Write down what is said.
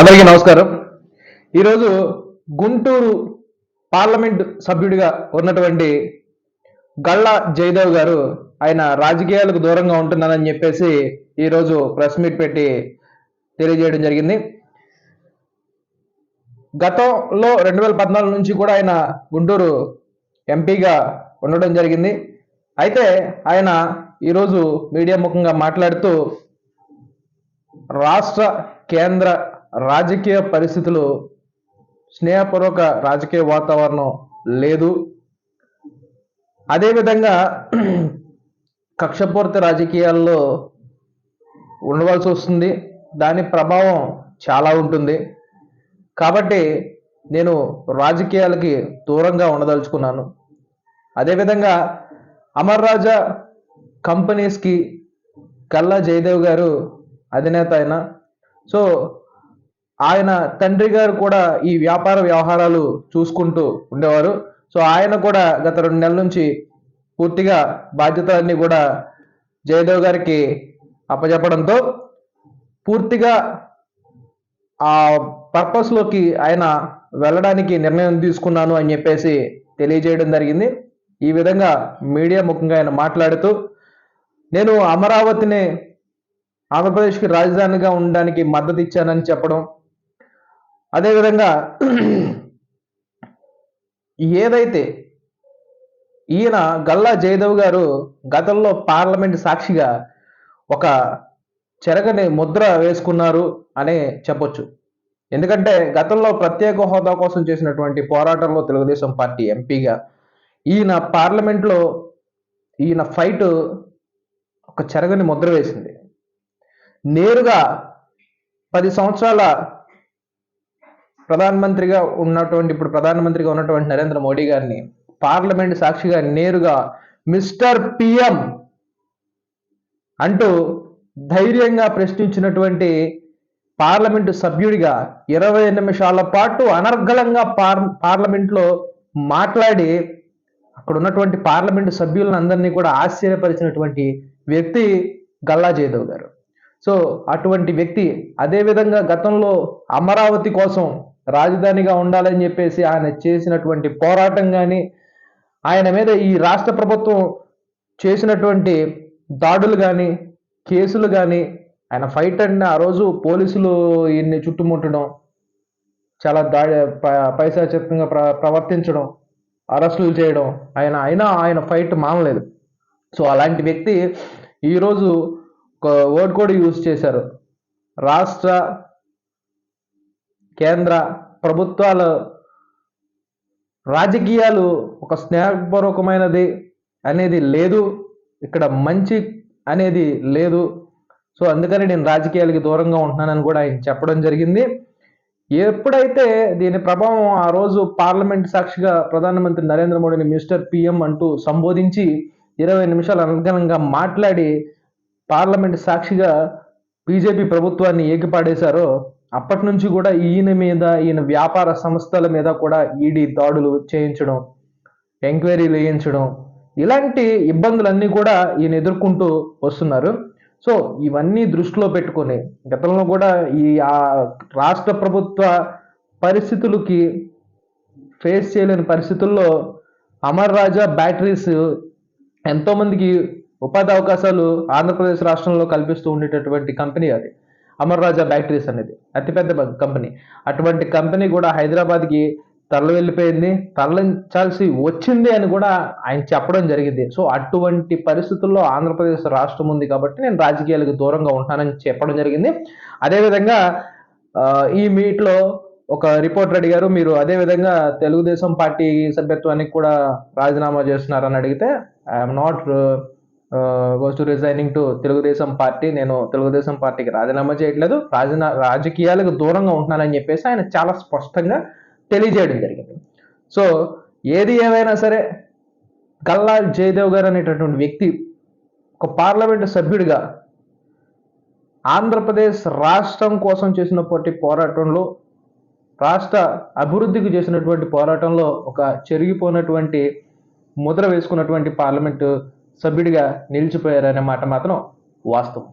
అందరికీ నమస్కారం. ఈరోజు గుంటూరు పార్లమెంట్ సభ్యుడిగా ఉన్నటువంటి గళ్ళ జయదేవ్ గారు ఆయన రాజకీయాలకు దూరంగా ఉంటున్నారని చెప్పేసి ఈరోజు ప్రెస్ మీట్ పెట్టి తెలియజేయడం జరిగింది. గతంలో రెండు వేల పద్నాలుగు నుంచి కూడా ఆయన గుంటూరు ఎంపీగా ఉండడం జరిగింది. అయితే ఆయన ఈరోజు మీడియా ముఖంగా మాట్లాడుతూ రాష్ట్ర కేంద్ర రాజకీయ పరిస్థితులు స్నేహపూర్వక రాజకీయ వాతావరణం లేదు. అదేవిధంగా కక్షపూర్తి రాజకీయాల్లో ఉండవలసి వస్తుంది. దాని ప్రభావం చాలా ఉంటుంది. కాబట్టి నేను రాజకీయాలకి దూరంగా ఉండదలుచుకున్నాను. అదేవిధంగా అమర్ రాజా కంపెనీస్కి కల్లా జయదేవ్ గారు అధినేత అయిన సో ఆయన తండ్రి గారు కూడా ఈ వ్యాపార వ్యవహారాలు చూసుకుంటూ ఉండేవారు. సో ఆయన కూడా గత రెండు నెలల నుంచి పూర్తిగా బాధ్యతలన్నీ కూడా జయదేవ్ గారికి అప్పచెప్పడంతో పూర్తిగా ఆ పర్పస్లోకి ఆయన వెళ్ళడానికి నిర్ణయం తీసుకున్నాను అని చెప్పేసి తెలియజేయడం జరిగింది. ఈ విధంగా మీడియా ముఖంగా ఆయన మాట్లాడుతూ నేను అమరావతిని ఆంధ్రప్రదేశ్కి రాజధానిగా ఉండడానికి మద్దతు ఇచ్చానని చెప్పడం. అదేవిధంగా ఏదైతే ఈయన గల్లా జయదేవ్ గారు గతంలో పార్లమెంట్ సాక్షిగా ఒక చెరగని ముద్ర వేసుకున్నారు అనే చెప్పొచ్చు. ఎందుకంటే గతంలో ప్రత్యేక హోదా కోసం చేసినటువంటి పోరాటంలో తెలుగుదేశం పార్టీ ఎంపీగా ఈయన పార్లమెంట్లో ఈయన ఫైట్ ఒక చెరగని ముద్ర వేసింది. నేరుగా పది సంవత్సరాల ప్రధానమంత్రిగా ఉన్నటువంటి ఇప్పుడు ప్రధానమంత్రిగా ఉన్నటువంటి నరేంద్ర మోడీ గారిని పార్లమెంట్ సాక్షిగా నేరుగా మిస్టర్ పిఎం అంటూ ధైర్యంగా ప్రశ్నించినటువంటి పార్లమెంటు సభ్యుడిగా ఇరవై నిమిషాల పాటు అనర్గళంగా పార్ పార్లమెంట్లో మాట్లాడి అక్కడ ఉన్నటువంటి పార్లమెంటు సభ్యులను అందరినీ కూడా ఆశ్చర్యపరిచినటువంటి వ్యక్తి గల్లా జయదేవ్ గారు. సో అటువంటి వ్యక్తి అదేవిధంగా గతంలో అమరావతి కోసం రాజధానిగా ఉండాలని చెప్పేసి ఆయన చేసినటువంటి పోరాటం కానీ ఆయన మీద ఈ రాష్ట్ర ప్రభుత్వం చేసినటువంటి దాడులు కానీ కేసులు కానీ ఆయన ఫైట్ అండ్ ఆ రోజు పోలీసులు ఈయన్ని చుట్టుముట్టడం చాలా దాడి పైశాచితంగా ప్ర ప్రవర్తించడం అరెస్టులు చేయడం ఆయన అయినా ఆయన ఫైట్ మానలేదు. సో అలాంటి వ్యక్తి ఈరోజు వర్డ్ కూడా యూజ్ చేశారు. రాష్ట్ర కేంద్ర ప్రభుత్వాల రాజకీయాలు ఒక స్నేహపూర్వకమైనది అనేది లేదు. ఇక్కడ మంచి అనేది లేదు. సో అందుకని నేను రాజకీయాలకి దూరంగా ఉంటున్నానని కూడా ఆయన చెప్పడం జరిగింది. ఎప్పుడైతే దీని ప్రభావం ఆ రోజు పార్లమెంట్ సాక్షిగా ప్రధానమంత్రి నరేంద్ర మోడీని మిస్టర్ పిఎం అంటూ సంబోధించి ఇరవై నిమిషాలు అనుగుణంగా మాట్లాడి పార్లమెంట్ సాక్షిగా బీజేపీ ప్రభుత్వాన్ని ఏకిపాడేశారో అప్పటి నుంచి కూడా ఈయన మీద ఈయన వ్యాపార సంస్థల మీద కూడా ఈడీ దాడులు చేయించడం ఎంక్వైరీలు వేయించడం ఇలాంటి ఇబ్బందులన్నీ కూడా ఈయన ఎదుర్కొంటూ వస్తున్నారు. సో ఇవన్నీ దృష్టిలో పెట్టుకొని గతంలో కూడా ఈ ఆ రాష్ట్ర ప్రభుత్వ పరిస్థితులకి ఫేస్ చేయలేని పరిస్థితుల్లో అమర్ రాజా బ్యాటరీస్ ఎంతోమందికి ఉపాధి అవకాశాలు ఆంధ్రప్రదేశ్ రాష్ట్రంలో కల్పిస్తూ ఉండేటటువంటి కంపెనీ అది. అమర్ రాజా బ్యాటరీస్ అనేది. అతిపెద్ద కంపెనీ. అటువంటి కంపెనీ కూడా హైదరాబాద్కి తరలి వెళ్ళిపోయింది. తరలించాల్సి వచ్చింది అని కూడా ఆయన చెప్పడం జరిగింది. సో అటువంటి పరిస్థితుల్లో ఆంధ్రప్రదేశ్ రాష్ట్రం ఉంది కాబట్టి నేను రాజకీయాలకు దూరంగా ఉంటానని చెప్పడం జరిగింది. అదేవిధంగా ఈ మీట్లో ఒక రిపోర్టర్ అడిగారు. మీరు అదేవిధంగా తెలుగుదేశం పార్టీ సభ్యత్వానికి కూడా రాజీనామా చేస్తున్నారని అడిగితే I'm not goes resigning to Telugu Desam party. నేను తెలుగుదేశం పార్టీకి రాజీనామా చేయట్లేదు. రాజీనా రాజకీయాలకు దూరంగా ఉంటున్నానని చెప్పేసి ఆయన చాలా స్పష్టంగా తెలియజేయడం జరిగింది. సో ఏది ఏమైనా సరే గల్లా జయదేవ్ గారు అనేటటువంటి వ్యక్తి ఒక పార్లమెంటు సభ్యుడిగా ఆంధ్రప్రదేశ్ రాష్ట్రం కోసం చేసినటువంటి పోరాటంలో రాష్ట్ర అభివృద్ధికి చేసినటువంటి పోరాటంలో ఒక చెరిగిపోయినటువంటి ముద్ర వేసుకున్నటువంటి పార్లమెంటు సభ్యుడిగా నిలిచిపోయారనే మాట మాత్రం వాస్తవం.